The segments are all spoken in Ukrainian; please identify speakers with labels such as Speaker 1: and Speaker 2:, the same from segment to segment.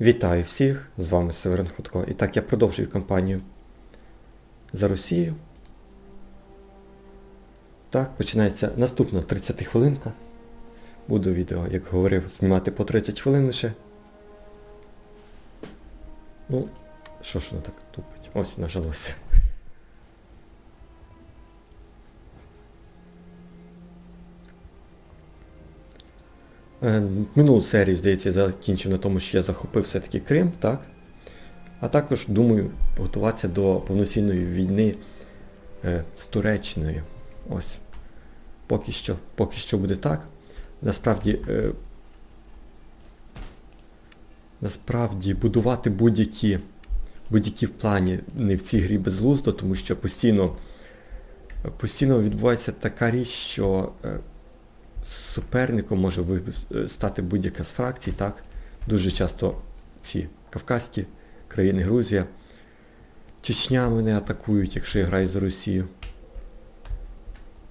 Speaker 1: Вітаю всіх, з вами Северин Ходко. І так я продовжую кампанію за Росію. Так, починається наступна 30 хвилинка. Буду відео, як говорив, знімати по 30 хвилин лише. Ну, що ж воно так тупить? Ось нажалося. Минулу серію, здається, я закінчив на тому, що я захопив все-таки Крим, так? А також думаю готуватися до повноцінної війни е, з Туреччиною. Ось. Поки що, поки що буде так. Насправді, е, насправді будувати будь-які будь-які плані не в цій грі безглуздо, тому що постійно, постійно відбувається така річ, що е, суперником може е, стати будь-яка з фракцій, так? Дуже часто ці кавказькі країни, Грузія. Чечня мене атакують, якщо я граю за Росію.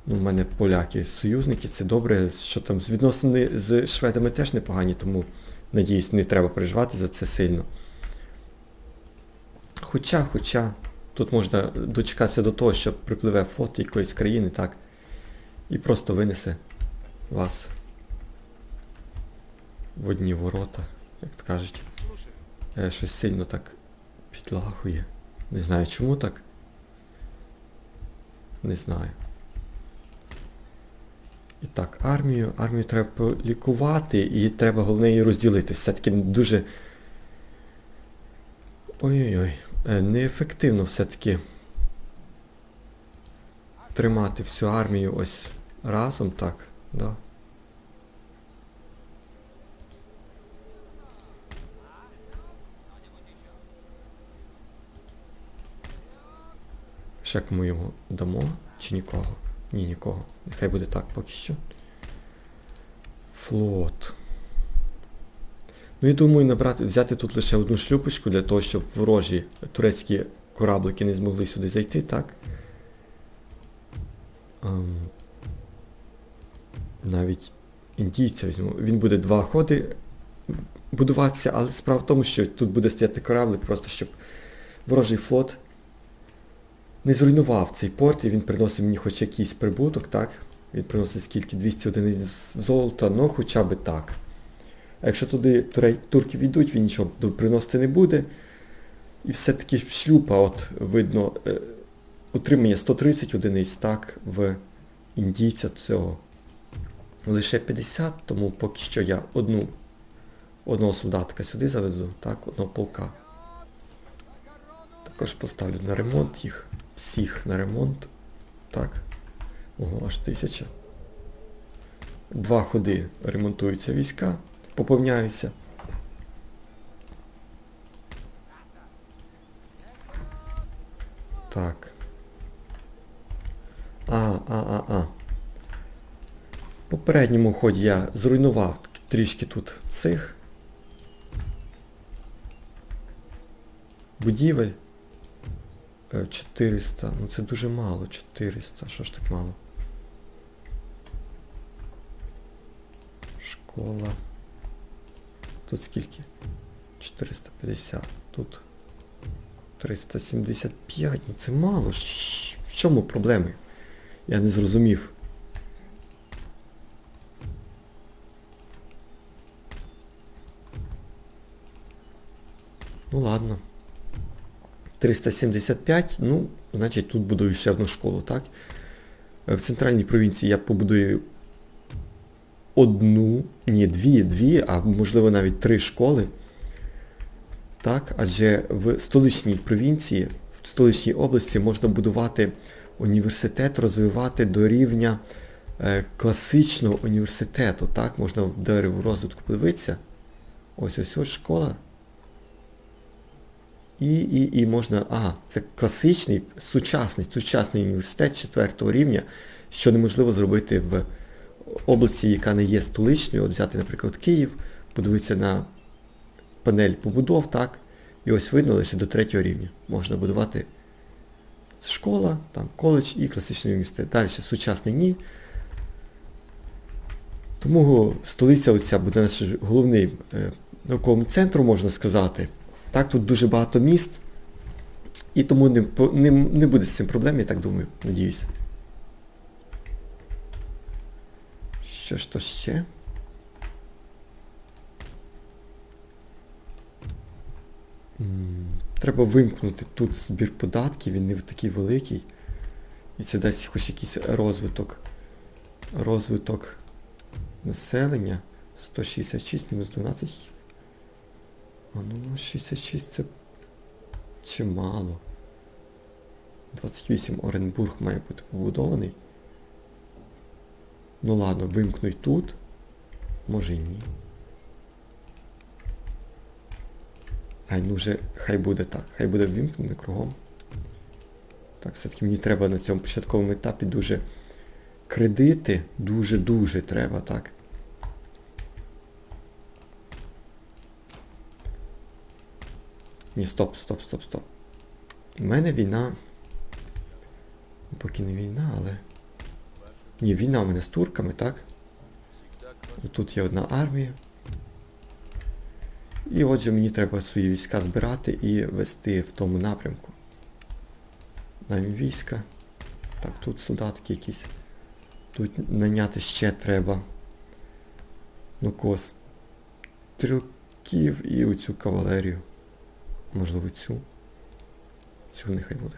Speaker 1: Ну, у мене поляки союзники, це добре. Що там з відносини з шведами теж непогані, тому надіюсь, не треба переживати за це сильно. Хоча, хоча, тут можна дочекатися до того, що припливе флот якоїсь країни, так, і просто винесе вас в одні ворота, як то кажуть. Е, Щось сильно так підлагує. Не знаю чому так. Не знаю. І так, армію. Армію треба полікувати і треба головне її розділити. Все-таки дуже. Ой-ой-ой. Е, Неефективно все-таки тримати всю армію ось разом так. Да. Ще кому йому дамо? Чи нікого? Ні, нікого. Нехай буде так поки що. Флот. Ну я думаю набрати, взяти тут лише одну шлюпочку для того, щоб ворожі турецькі кораблики не змогли сюди зайти, так? Ем, навіть індійця візьму. Він буде два ходи будуватися, але справа в тому, що тут буде стояти кораблик, просто щоб ворожий флот не зруйнував цей порт, і він приносив мені хоч якийсь прибуток, так? Він приносить скільки? 200 одиниць золота, ну хоча би так. А якщо туди турки війдуть, він нічого приносити не буде. І все-таки шлюпа, от видно, е, утримання 130 одиниць, так, в індійця цього. Лише 50, тому поки що я одну, одного солдатка сюди заведу, так, одного полка. Також поставлю на ремонт їх. Всіх на ремонт. Так. Ого, аж тисяча. Два ходи ремонтуються війська, поповняються. Так. А, а, а, а. Попередньому ході я зруйнував трішки тут цих будівель. Е, 400. Ну це дуже мало. 400. Що ж так мало? Школа. Тут скільки? 450. Тут 375. Ну це мало. В чому проблеми? Я не зрозумів. Ну ладно. 375, ну, значить тут будую ще одну школу, так? Е, В центральній провінції я побудую одну, ні, дві, дві, а можливо навіть три школи. Так, адже в столичній провінції, в столичній області можна будувати університет, розвивати до рівня е, класичного університету. Так, можна в дерево розвитку подивитися. Ось ось ось школа. І, і, і можна, ага, це класичний, сучасний, сучасний університет четвертого рівня, що неможливо зробити в області, яка не є столичною. От взяти, наприклад, Київ, подивитися на панель побудов, так, і ось видно лише до третього рівня. Можна будувати школа, там, коледж і класичний університет. Далі сучасний ні. Тому столиця оця буде наш головний е, науковим центром, можна сказати. Так, тут дуже багато міст. І тому не, не, не буде з цим проблем, я так думаю, надіюсь. Що ж то ще? Треба вимкнути тут збір податків, він не такий великий. І це дасть хоч якийсь розвиток. Розвиток населення. 166 мінус 12. А ну 66 це чимало. 28 Оренбург має бути побудований. Ну ладно, вимкнуть тут. Може і ні. Ай, ну вже хай буде так. Хай буде вимкнений кругом. Так, все-таки мені треба на цьому початковому етапі дуже кредити. Дуже-дуже треба, так. Ні, стоп, стоп, стоп, стоп. У мене війна. Поки не війна, але. Ні, війна у мене з турками, так? Тут є одна армія. І отже мені треба свої війська збирати і вести в тому напрямку. Нам війська. Так, тут солдатки якісь. Тут наняти ще треба. Ну кос. Стрілків і оцю кавалерію. Можливо, цю. Цю нехай буде.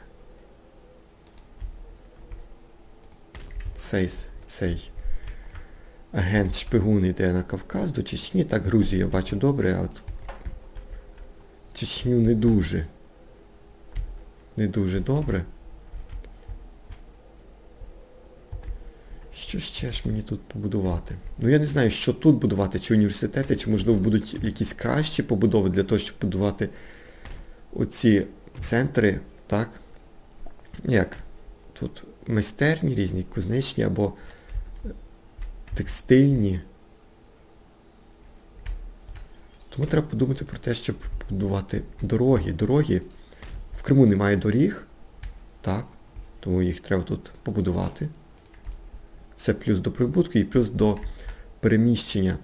Speaker 1: Цей, цей агент шпигун йде на Кавказ до Чечні. Так, Грузію я бачу добре, а от Чечню не дуже. Не дуже добре. Що ще ж мені тут побудувати? Ну я не знаю, що тут будувати, чи університети, чи можливо будуть якісь кращі побудови для того, щоб будувати оці центри, так? Як? Тут майстерні різні, кузнечні або текстильні. Тому треба подумати про те, щоб будувати дороги. Дороги. В Криму немає доріг, так, тому їх треба тут побудувати. Це плюс до прибутку і плюс до переміщення.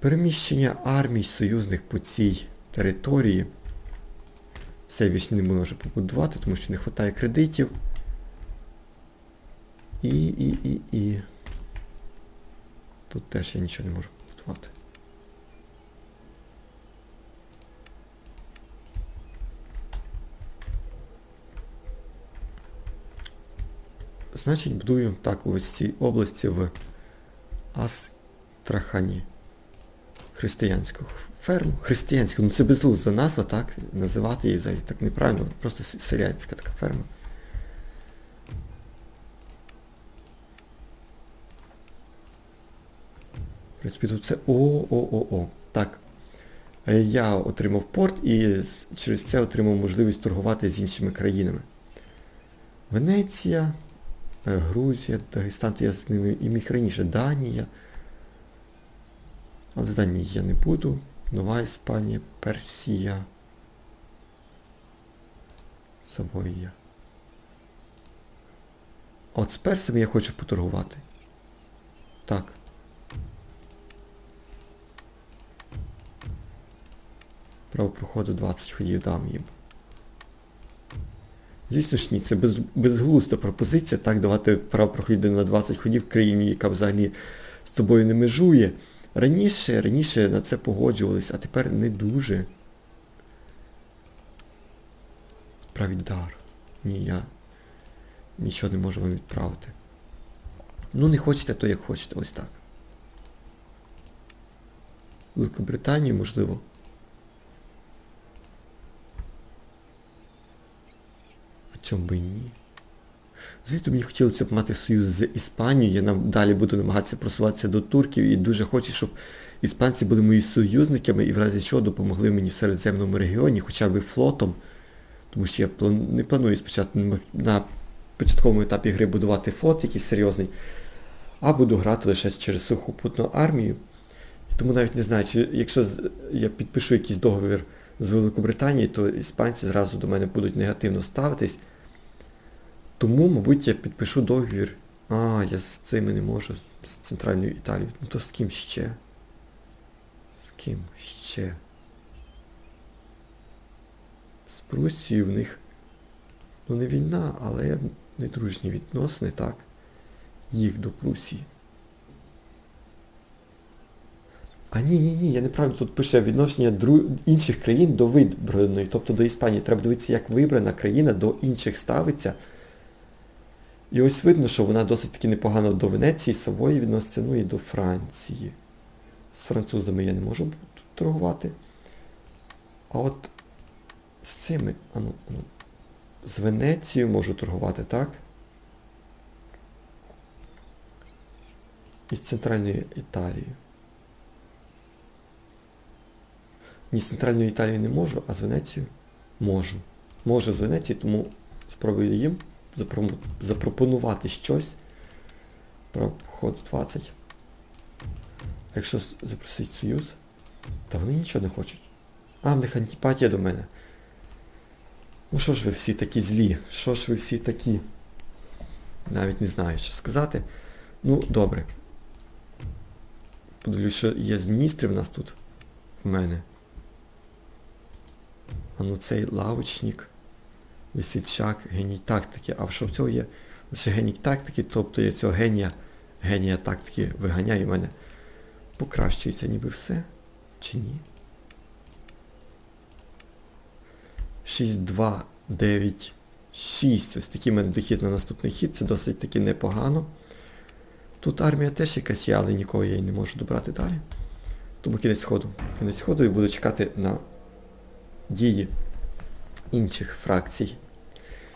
Speaker 1: Переміщення армій союзних по цій території. Все більше не можу побудувати, тому що не вистачає кредитів. І, і, і, і. Тут теж я нічого не можу побудувати. Значить, будую так ось в цій області в Астрахані. Християнську ферму. Християнську, ну це безглузда назва, так? Називати її взагалі так неправильно, просто селянська така ферма. В принципі, тут це о-о-о-о. Так. Е, Я отримав порт і через це отримав можливість торгувати з іншими країнами. Венеція, е, Грузія, Дагестан, то я з ними і міг раніше, Данія. Але з Данії я не буду. Нова Іспанія, Персія. Савоя. От з персами я хочу поторгувати. Так. Право проходу 20 ходів дам їм. Звісно ж ні, це без, безглузда пропозиція, так, давати право проходу на 20 ходів в країні, яка взагалі з тобою не межує. Раніше, раніше на це погоджувались, а тепер не дуже. Відправіть дар. Ні, я нічого не можу вам відправити. Ну не хочете, то як хочете, ось так. Великобританію, можливо. А чому би ні? Звідти мені хотілося б мати союз з Іспанією, я далі буду намагатися просуватися до турків і дуже хочу, щоб іспанці були мої союзниками і в разі чого допомогли мені в Середземному регіоні, хоча б флотом. Тому що я не планую спочатку на- початковому етапі гри будувати флот якийсь серйозний, а буду грати лише через сухопутну армію. Тому навіть не знаю, чи якщо я підпишу якийсь договір з Великобританією, то іспанці зразу до мене будуть негативно ставитись. Тому, мабуть, я підпишу договір. А, я з цими не можу. З Центральною Італією. Ну то з ким ще? З ким ще? З Прусією в них. Ну не війна, але недружні відносини, так? Їх до Прусії. А ні, ні, ні, я неправильно тут пише відношення дру... інших країн до вибраної, тобто до Іспанії. Треба дивитися, як вибрана країна до інших ставиться. І ось видно, що вона досить таки непогано до Венеції, Савої відноситься, ну і до Франції. З французами я не можу торгувати. А от з цими, ану, ану, з Венецією можу торгувати, так? І з Центральною Італією. Ні, з Центральної Італії не можу, а з Венецією можу. Можу з Венеції, тому спробую їм запропонувати щось. Про ход 20. А якщо запросить союз, та вони нічого не хочуть. А, в них антипатія до мене. Ну що ж ви всі такі злі? Що ж ви всі такі? Навіть не знаю, що сказати. Ну, добре. Подивлюсь, що є з міністрів у нас тут в мене. А ну цей лавочник, весільчак, геній тактики. А що в цього є? Лише геній тактики, тобто я цього генія, генія тактики виганяю в мене покращується ніби все. Чи ні? 6, 2, 9, 6. Ось такий мене дохід на наступний хід. Це досить таки непогано. Тут армія теж якась є, але нікого я її не можу добрати далі. Тому кінець ходу. Кінець ходу і буду чекати на дії інших фракцій,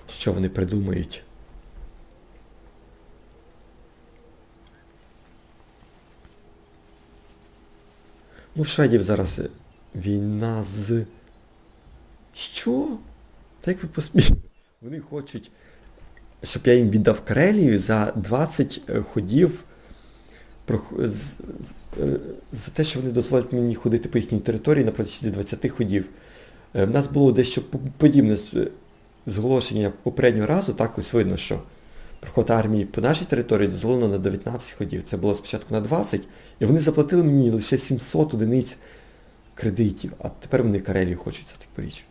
Speaker 1: що вони придумають. Ну, в Шведів зараз війна з. Що? Та як ви посміли? Вони хочуть, щоб я їм віддав Карелію за 20 е, ходів е, за те, що вони дозволять мені ходити по їхній території на протязі 20 ходів. Е, В нас було дещо подібне зголошення попереднього разу, так ось видно, що проход армії по нашій території дозволено на 19 ходів. Це було спочатку на 20, і вони заплатили мені лише 700 одиниць кредитів, а тепер вони Карелію хочуть за таку річ.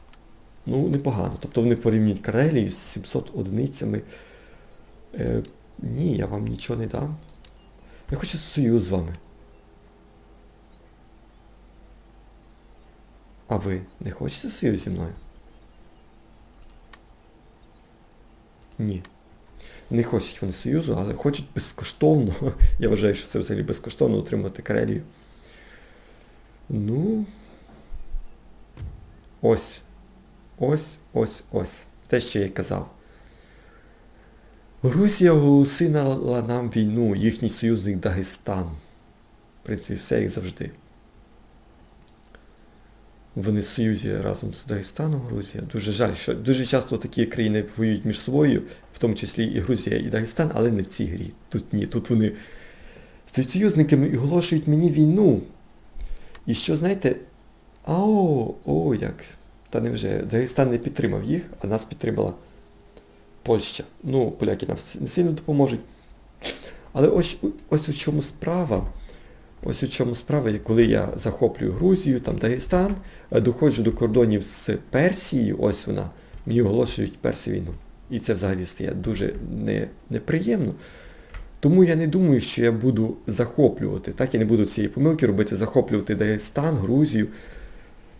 Speaker 1: Ну, непогано. Тобто вони порівнюють Карелію з 700 одиницями. Е, ні, я вам нічого не дам. Я хочу союз з вами. А ви не хочете союз зі мною? Ні. Не хочуть вони союзу, але хочуть безкоштовно. Я вважаю, що це взагалі безкоштовно отримати Карелію. Ну. Ось. Ось, ось, ось. Те, що я й казав. Грузія оголосила нам війну, їхній союзник Дагестан. В принципі, все як завжди. Вони в союзі разом з Дагестаном, Грузія. Дуже жаль, що дуже часто такі країни воюють між собою, в тому числі і Грузія, і Дагестан, але не в цій грі. Тут ні. Тут вони стають союзниками і оголошують мені війну. І що, знаєте, ао, о, як. Та невже, Дагестан не підтримав їх, а нас підтримала Польща. Ну, поляки нам не сильно допоможуть. Але ось, ось у чому справа. Ось у чому справа, коли я захоплюю Грузію, там Дагестан, е, доходжу до кордонів з Персією, ось вона, мені оголошують Персію війну. І це взагалі стає дуже не, неприємно. Тому я не думаю, що я буду захоплювати, так, я не буду цієї помилки робити, захоплювати Дагестан, Грузію.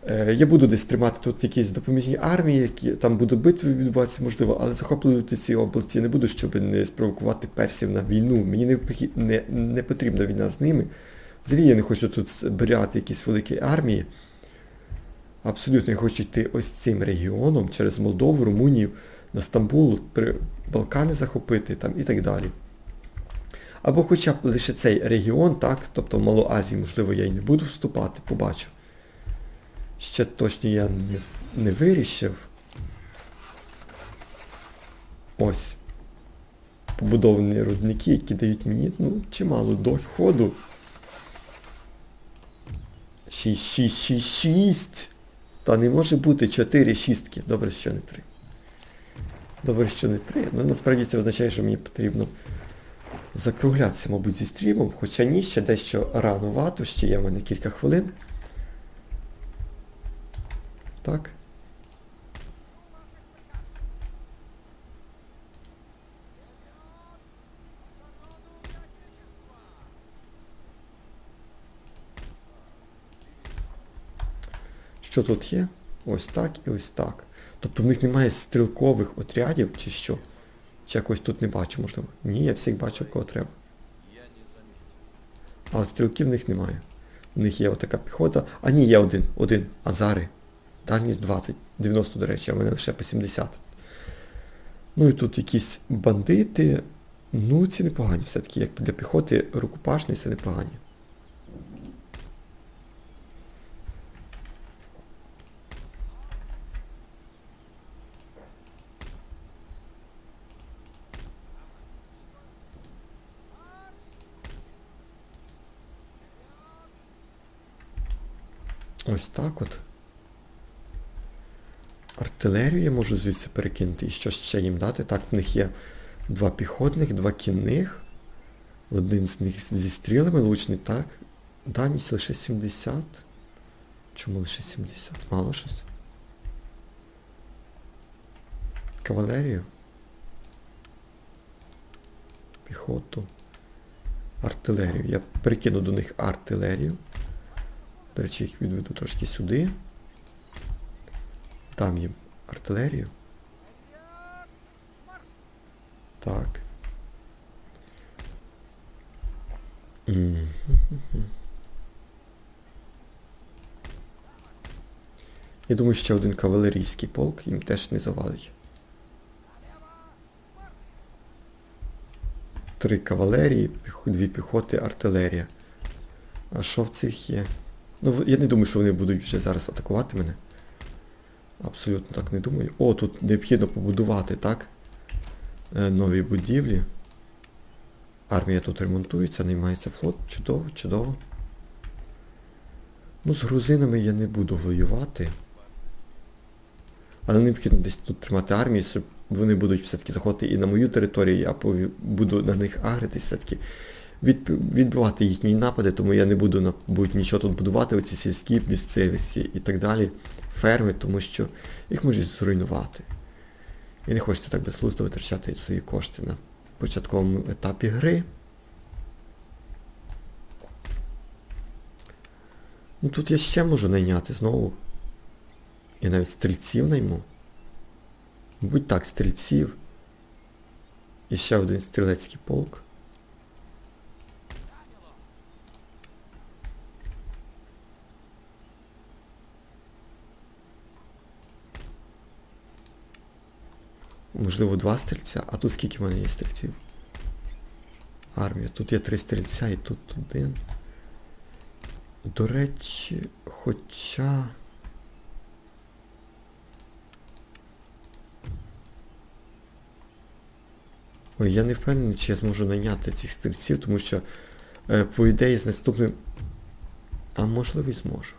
Speaker 1: Е, Я буду десь тримати тут якісь допоміжні армії, які там будуть битви відбуватися, можливо, але захоплювати ці області не буду, щоб не спровокувати персів на війну. Мені не, не, не потрібна війна з ними. Взагалі я не хочу тут збирати якісь великі армії. Абсолютно я хочу йти ось цим регіоном через Молдову, Румунію, на Стамбул, Балкани захопити там і так далі. Або хоча б лише цей регіон, так, тобто в Малу Азію, можливо, я й не буду вступати, побачу. Ще точно я не, не вирішив. Ось. Побудовані рудники, які дають мені ну, чимало доходу. 6, 6, 6, 6. Та не може бути 4 шістки. Добре, що не 3. Добре, що не 3. Ну насправді це означає, що мені потрібно закруглятися, мабуть, зі стрімом. Хоча ні, ще дещо рановато, ще є в мене кілька хвилин. Так. Що тут є? Ось так і ось так. Тобто в них немає стрілкових отрядів чи що? Чи якось тут не бачу, можливо. Ні, я всіх бачу, кого треба. Але стрілків в них немає. У них є отака піхота. А ні, є один. Один. Азари. Дальність 20. 90, до речі, а в мене лише по 70. Ну і тут якісь бандити. Ну, ці непогані все-таки. Як для піхоти рукопашної, це непогані. Ось так от. Артилерію я можу звідси перекинути і що ще їм дати. Так, в них є два піхотних, два кінних. Один з них зі стрілами лучний, так. Дальність лише 70. Чому лише 70? Мало щось. Кавалерію. Піхоту. Артилерію. Я перекину до них артилерію. До речі, їх відведу трошки сюди. Дам їм артилерію. Так. Я думаю, ще один кавалерійський полк їм теж не завалить. Три кавалерії, дві піхоти, артилерія. А що в цих є? Ну, я не думаю, що вони будуть вже зараз атакувати мене. Абсолютно так не думаю. О, тут необхідно побудувати, так? Е, нові будівлі. Армія тут ремонтується, наймається флот. Чудово, чудово. Ну, з грузинами я не буду воювати. Але необхідно десь тут тримати армію, щоб вони будуть все-таки заходити і на мою територію, я буду на них агритись все-таки. Від, відбивати їхні напади, тому я не буду будь нічого тут будувати, оці сільські місцевості і так далі, ферми, тому що їх можуть зруйнувати. І не хочеться так безглуздо витрачати свої кошти на початковому етапі гри. Ну тут я ще можу найняти знову. Я навіть стрільців найму. Будь так, стрільців. І ще один стрілецький полк. Можливо, два стрільця, а тут скільки в мене є стрільців? Армія. Тут є три стрільця і тут один. До речі, хоча. Ой, я не впевнений, чи я зможу найняти цих стрільців, тому що, е, по ідеї, з наступним. А можливо і зможу.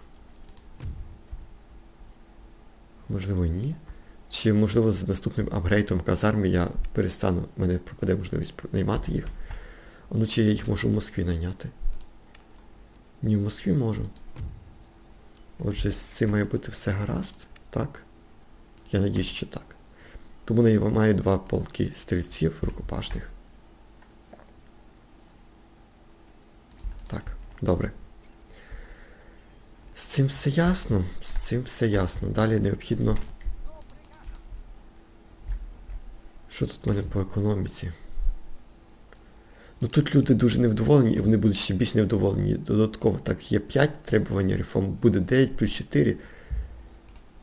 Speaker 1: Можливо, ні. Чи можливо з наступним апгрейтом казарми я перестану, мене пропаде можливість наймати їх. Ну чи я їх можу в Москві найняти? Ні, в Москві можу. Отже, з цим має бути все гаразд, так? Я надіюсь, що так. Тому я маю два полки стрільців рукопашних. Так, добре. З цим все ясно, з цим все ясно. Далі необхідно. Що тут в мене по економіці? Ну тут люди дуже невдоволені, і вони будуть ще більш невдоволені. Додатково так є 5 требування реформ, буде 9 плюс 4.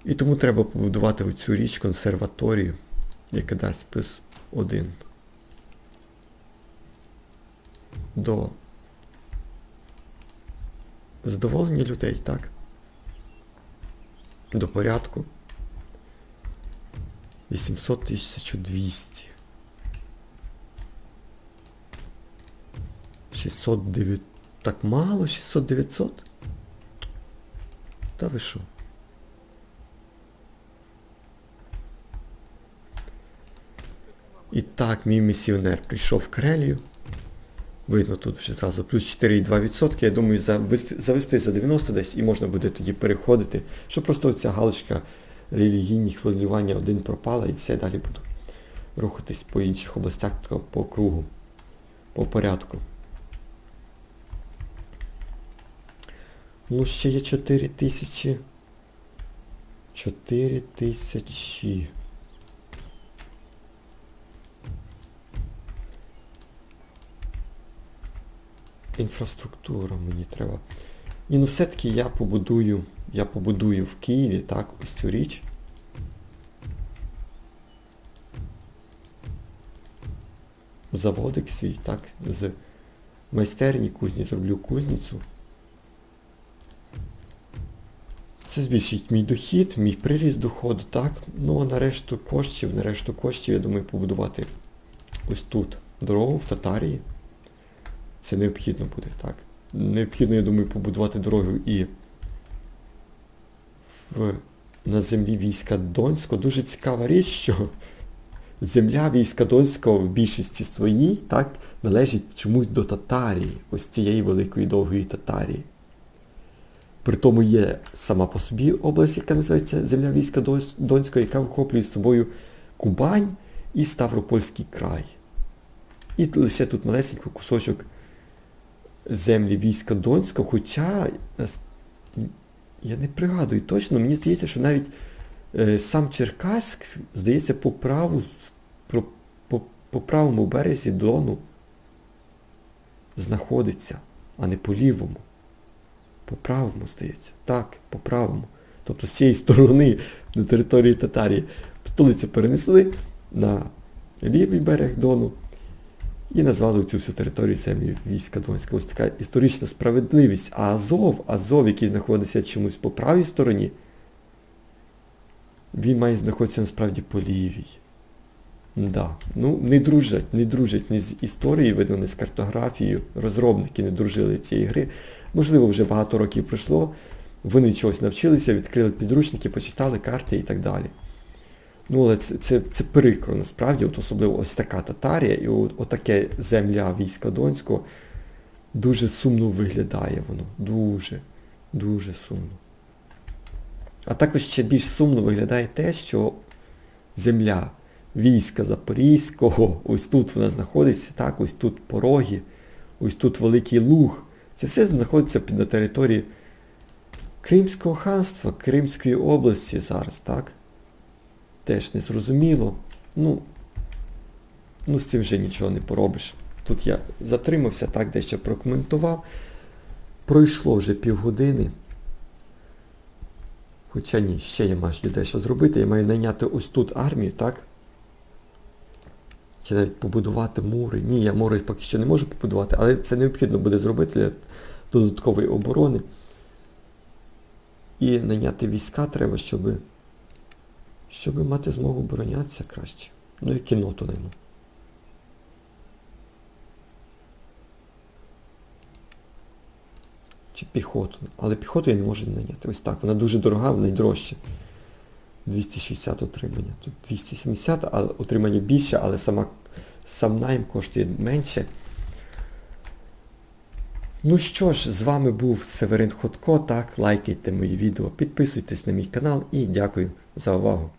Speaker 1: І тому треба побудувати оцю річ консерваторію, яка дасть плюс 1. До задоволення людей, так? До порядку. 800 1200. 609. Так мало? 600 900? Та ви що? І так, мій місіонер прийшов в Крелію. Видно, тут вже зразу плюс 4,2%. Я думаю, завести, завести за 90 десь і можна буде тоді переходити, щоб просто оця галочка релігійні хвилювання один пропала і все далі буду рухатись по інших областях по кругу, по порядку. Ну, ще є 4 тисячі. 4 тисячі. Інфраструктура мені треба. Ні, ну все-таки я побудую, я побудую в Києві, так, ось цю річ. Заводик свій, так, з майстерні кузні зроблю кузницю. Це збільшить мій дохід, мій приріст доходу, так. Ну а на решту коштів, на решту коштів, я думаю, побудувати ось тут дорогу в Татарії. Це необхідно буде, так. Необхідно, я думаю, побудувати дорогу і на землі війська Донського. Дуже цікава річ, що земля війська Донського в більшості своїй, так, належить чомусь до Татарії, ось цієї великої довгої Татарії. При тому є сама по собі область, яка називається Земля війська Донського, яка охоплює з собою Кубань і Ставропольський край. І лише тут малесенький кусочок землі війська Донського, хоча я не пригадую точно, мені здається, що навіть е, сам Черкаськ, здається, по праву, про- по, по правому березі Дону знаходиться, а не по лівому. По правому, здається. Так, по правому. Тобто з цієї сторони на території Татарії столицю перенесли на лівий берег Дону і назвали цю всю територію землі війська Донського. Ось така історична справедливість. А Азов, Азов, який знаходиться чомусь по правій стороні, він має знаходитися насправді по лівій. Да. Ну, не дружать, не дружать ні з історією, видно, не з картографією. Розробники не дружили цієї гри. Можливо, вже багато років пройшло. Вони чогось навчилися, відкрили підручники, почитали карти і так далі. Ну, але це, це, це прикро, насправді, от особливо ось така Татарія і от, отаке земля війська Донського дуже сумно виглядає воно. Дуже, дуже сумно. А також ще більш сумно виглядає те, що земля війська Запорізького, ось тут вона знаходиться, так, ось тут пороги, ось тут Великий Луг. Це все знаходиться під на території Кримського ханства, Кримської області зараз, так? Теж не зрозуміло. Ну, ну, з цим вже нічого не поробиш. Тут я затримався, так, дещо прокоментував. Пройшло вже півгодини. Хоча ні, ще я маю дещо зробити. Я маю найняти ось тут армію, так? Чи навіть побудувати мури. Ні, я мури поки що не можу побудувати, але це необхідно буде зробити для додаткової оборони. І найняти війська треба, щоб, щоб мати змогу оборонятися краще. Ну і кіноту найму. Чи піхоту. Але піхоту я не можу найняти. Ось так. Вона дуже дорога, найдорожча. 260 отримання. Тут 270, але отримання більше, але сама, сам найм коштує менше. Ну що ж, з вами був Северин Ходко. Так, лайкайте мої відео, підписуйтесь на мій канал і дякую за увагу.